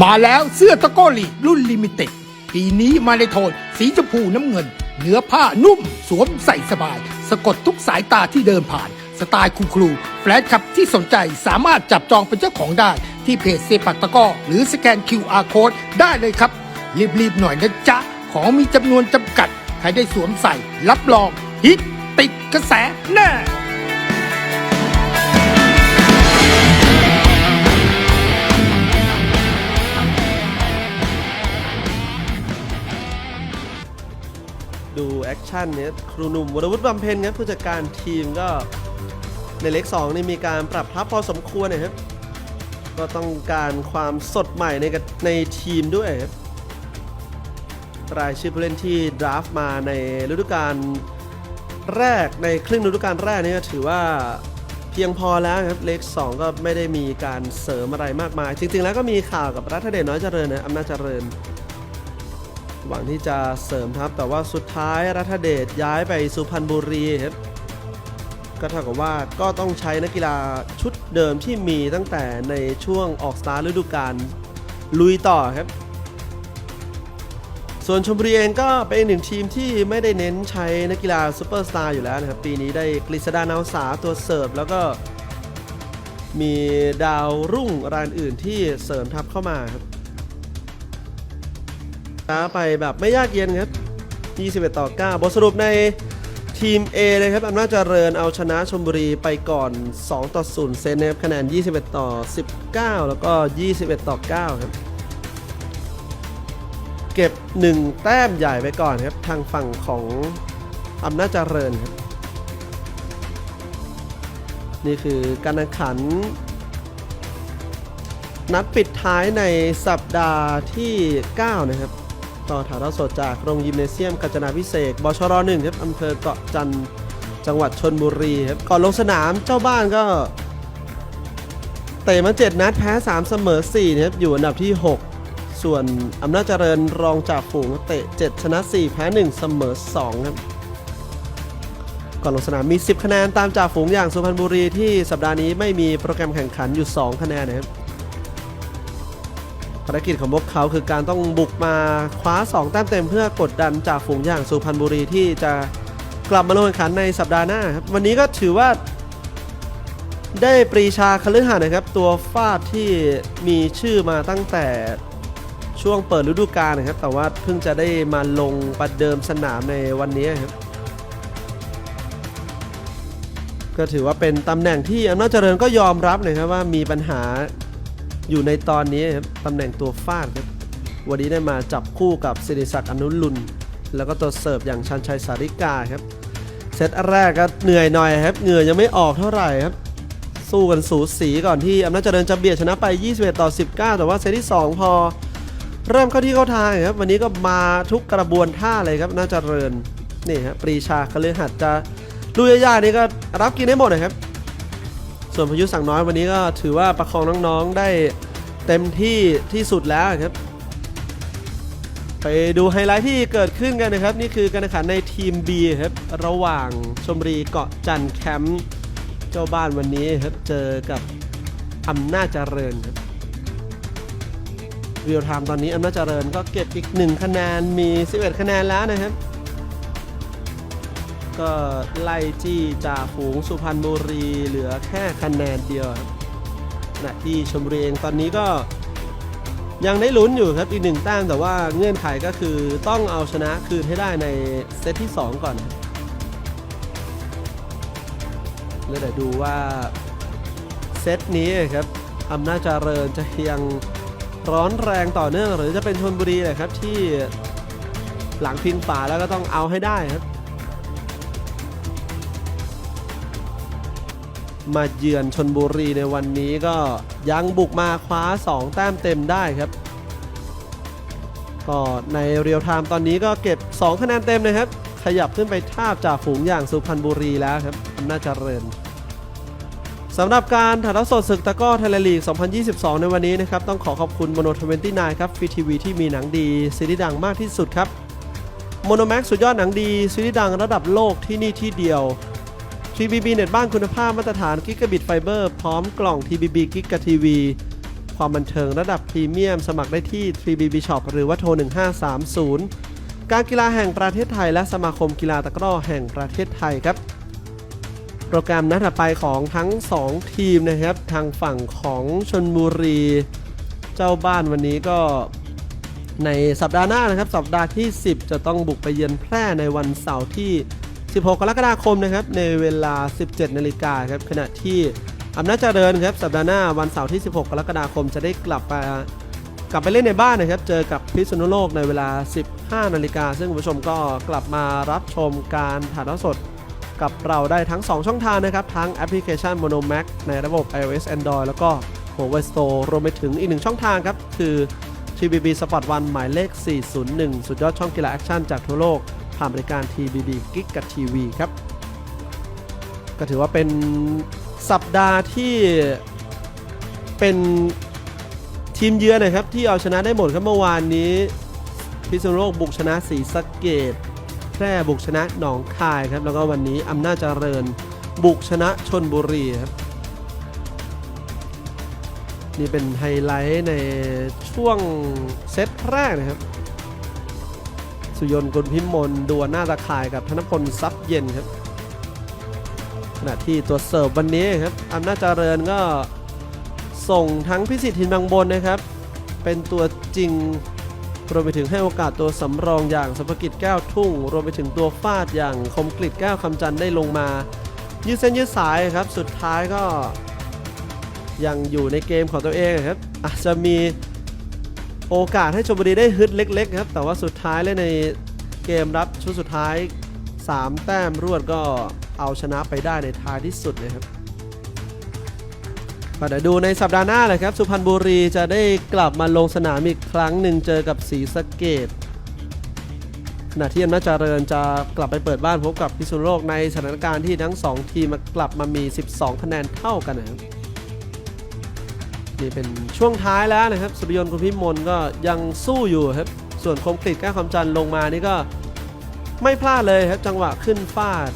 มาแล้วเสื้อตะโกลีรุ่นลิมิเต็ด ปีนี้มาในโทน สีชมพูน้ำเงิน เนื้อผ้านุ่มสวมใส่สบาย สะกดทุกสายตาที่เดินผ่าน สไตล์คูลๆแฟลชคลับที่สนใจสามารถจับจองเป็นเจ้าของได้ ที่เพจเซปักตะก้อหรือสแกน QR Code ได้เลยครับ รีบๆหน่อยนะจ๊ะ ของมีจำนวนจำกัด ใครได้สวมใส่ รับรอง ฮิตติดกระแสแน่ ชั่นเนี่ยครูหนุ่มวรวุฒิบำเพ็ญครับผู้จัดการทีมก็ในเล็ก2นี่มีการปรับทัพพอสมควรนะครับก็ต้องการความสดใหม่ในในทีมด้วยครับรายชื่อผู้เล่นที่ดราฟต์มาในฤดูกาลแรกในครึ่งฤดูกาลแรกนี่ก็ถือว่าเพียงพอแล้วครับเล็ก2ก็ไม่ได้มีการเสริมอะไรมากมาย จริงๆแล้วก็มีข่าวกับรัฐเดชน้อยเจริญนะอำนาจเจริญ หวังที่จะเสริมทัพแต่ว่าสุดท้ายรัฐเดชย้ายไปสุพรรณบุรีครับก็เท่ากับว่าก็ต้องใช้นักกีฬาชุดเดิมที่มีตั้งแต่ในช่วงออกสตาร์ฤดูกาลลุยต่อครับ ส่วนชมบุรีเองก็เป็นหนึ่งทีมที่ไม่ได้เน้นใช้นักกีฬาซูเปอร์สตาร์อยู่แล้วนะครับ ปีนี้ได้กฤษดานาวสาตัวเสิร์ฟแล้วก็มีดาวรุ่งรายอื่นที่เสริมทัพเข้ามาครับ ช้าไปแบบไม่ยากเย็นครับ 21 ต่อ 9 บทสรุปในทีม A เลยครับอำนาจเจริญเอาชนะชมบุรีไปก่อน 2 ต่อ 0 เซนนะครับคะแนน 21 ต่อ 19 แล้วก็ 21 ต่อ 9 ครับ เก็บ 1 แต้มใหญ่ไปก่อนครับ ทางฝั่งของอำนาจเจริญครับนี่คือการแข่งขัน นัดปิดท้ายในสัปดาห์ที่ 9 นะครับ ต่อถ่ายทอดสดจากโรงยิมเนเซียมกาญจนาพิเศษบชรหนึ่งครับอำเภอเกาะจันทร์จังหวัดชนบุรีครับก่อนลงสนามเจ้าบ้านก็เตะมา7นัดแพ้ 3 เสมอ4นะครับอยู่อันดับที่ 6 ส่วนอำนาจเจริญรองจากฝูงเตะ 7 ชนะ 4 แพ้ 1 เสมอ2ครับก่อนลงสนามมี 10 คะแนนตามจากฝูงอย่างสุพรรณบุรีที่สัปดาห์นี้ไม่มีโปรแกรมแข่งขันอยู่ 2 คะแนนนะครับ ภารกิจของพวกเขาคือการต้องบุกมาคว้า 2 แต้มเต็มเพื่อกดดันจากฝูงอย่างสุพรรณบุรีที่จะกลับมาลงแข่งขันในสัปดาห์หน้าครับวันนี้ก็ถือว่า ได้ปรีชาคฤหาสน์นะครับ ตัวฟาดที่มีชื่อมาตั้งแต่ช่วงเปิดฤดูกาลนะครับ แต่ว่าเพิ่งจะได้มาลงประเดิมสนามในวันนี้ครับก็ถือว่าเป็นตำแหน่งที่อำนาจเจริญก็ยอมรับนะครับว่ามีปัญหา อยู่ในตอนนี้ครับตำแหน่งตัวฟาดครับวันนี้ได้มาจับคู่กับศิริศักดิ์อนุรุณแล้วก็ตัวเสิร์ฟอย่างชันชัยสาริกาครับเซตแรกก็เหนื่อยหน่อยครับเหงื่อยังไม่ออกเท่าไหร่ครับสู้กันสูสีก่อนที่อำนาจเจริญจะเบียดชนะไป 21 ต่อ 19 แต่ว่าเซตที่ 2 พอ เริ่มเข้าที่เข้าทางครับวันนี้ก็มาทุกกระบวนท่าเลยครับอำนาจเจริญนี่ครับปรีชาคฤหัสจะลุยยากๆนี่ก็รับกินได้หมดนะครับ ส่วนพายุสั่งน้อยวันนี้ก็ถือว่าประคองน้องๆได้เต็มที่ที่สุดแล้วครับไปดูไฮไลท์ที่เกิดขึ้นกันนะครับ นี่คือการแข่งขันในทีม B ครับระหว่างชมรีเกาะจันแคมป์เจ้าบ้านวันนี้ครับเจอกับอำนาจเจริญครับเรียลไทม์ตอนนี้อำนาจเจริญก็เก็บอีก 1 คะแนนมี 11 คะแนนแล้วนะครับ ก็ไล่จี้จ่าฝูงสุพรรณบุรีเหลือแค่คะแนนเดียวครับขณะที่ชมบุรีเองตอนนี้ก็ยังได้ลุ้นอยู่ครับอีกหนึ่งแต้มแต่ว่าเงื่อนไขก็คือต้องเอาชนะคืนให้ได้ในเซตที่ 2 ก่อน แล้วเดี๋ยวดูว่าเซตนี้ครับอำนาจเจริญจะยังร้อนแรงต่อเนื่อง หรือจะเป็นชนบุรีเลยครับที่หลังพิงฝาแล้วก็ต้องเอาให้ได้ครับ มาเยือนชนบุรีในวันนี้ก็ยังบุกมาคว้า 2 แต้มเต็มได้ครับ ก็ในเรียลไทม์ตอนนี้ก็เก็บ 2 คะแนนเต็มนะครับ ขยับขึ้นไปทาบจากฝูงอย่างสุพรรณบุรีแล้วครับอำนาจเจริญสำหรับการถ่ายทอดสดศึกตะก้อไทยแลนด์ลีก 2022 ในวันนี้นะครับ ต้องขอขอบคุณโมโน29ครับฟีทีวีที่มีหนังดีซีรีส์ดังมากที่สุดครับโมโนแม็กสุดยอดหนังดีซีรีส์ดังระดับโลกที่นี่ที่เดียว TBB เน็ตบ้านคุณภาพมาตรฐานกิกะบิตไฟเบอร์พร้อมกล่อง TBB กิกะทีวีความบันเทิงระดับพรีเมียม สมัครได้ที่ 3BB Shop หรือว่าโทร 1530 การกีฬาแห่งประเทศไทย และสมาคมกีฬาตะกร้อแห่งประเทศไทยครับ โปรแกรมนัดถัดไปของทั้ง 2 ทีมนะครับ ทางฝั่งของชนบุรี เจ้าบ้านวันนี้ก็ในสัปดาห์หน้านะครับ สัปดาห์ที่ 10 จะต้องบุกไปเยือนแพร่ในวันเสาร์ที่ 16 กรกฎาคมนะครับในเวลา 17 นาฬิกาครับขณะที่อำนาจเจริญครับสัปดาห์หน้าวันเสาร์ที่ 16 กรกฎาคมจะได้กลับไปกลับไปเล่นในบ้านนะครับ เจอกับพิษณุโลกในเวลา 15 นาฬิกา ซึ่งคุณผู้ชมก็กลับมารับชมการถ่ายทอดสดกับเราได้ทั้ง 2 ช่องทางนะครับ ทั้งแอปพลิเคชัน Mono Max ในระบบ iOS Android แล้วก็ Huawei Store รวมไปถึงอีกหนึ่งช่องทางครับ คือ TBB Sport 1หมายเลข 401 สุดยอดช่องกีฬาแอคชั่นจากทั่วโลก ผ่านบริการ TBD กิกกับทีวีครับ ก็ถือว่าเป็นสัปดาห์ที่เป็นทีมเยือนนะครับ ที่เอาชนะได้หมดครับเมื่อวานนี้พิษณุโลกบุกชนะศรีสะเกดแพร่บุกชนะหนองคายครับ แล้วก็วันนี้อำนาจเจริญบุกชนะชนบุรีครับ นี่เป็นไฮไลท์ในช่วงเซตแรกนะครับ สุยนกุลพิมลดวลหน้าตาข่ายกับธนพลซับเย็นครับขณะที่ตัวเสิร์ฟวันนี้ครับอำนาจเจริญก็ส่งทั้งพิสิทธิ์ทินบางบนนะครับ เป็นตัวจริงรวมไปถึงให้โอกาสตัวสำรองอย่างสุภกิจแก้วทุ่ง รวมไปถึงตัวฟาดอย่างคมกริดแก้วคำจันได้ลงมา ยืดเส้นยืดสายครับ สุดท้ายก็ยังอยู่ในเกมของตัวเองครับ อาจจะมี โอกาสให้ชมบุรีได้ฮึดเล็กๆครับ แต่ว่าสุดท้ายเลยในเกมรับชุดสุดท้าย 3 แต้มรวดก็เอาชนะไปได้ในท้ายที่สุดนะครับมาเดี๋ยวดูในสัปดาห์หน้าเลยครับสุพรรณบุรีจะได้กลับมาลงสนามอีกครั้งหนึ่งเจอกับศรีสะเกดขณะที่อำนาจเจริญจะกลับไปเปิดบ้านพบกับพิษณุโลกในสถานการณ์ที่ทั้ง 2 ทีมกลับมามี 12 คะแนนเท่ากันนะครับ นี่เป็นช่วงท้ายแล้วนะครับ สุริยนต์คุณพิมลก็ยังสู้อยู่ครับ ส่วนคมกริดแก้วคำจันทร์ลงมานี่ก็ไม่พลาดเลยครับ จังหวะขึ้นฟาด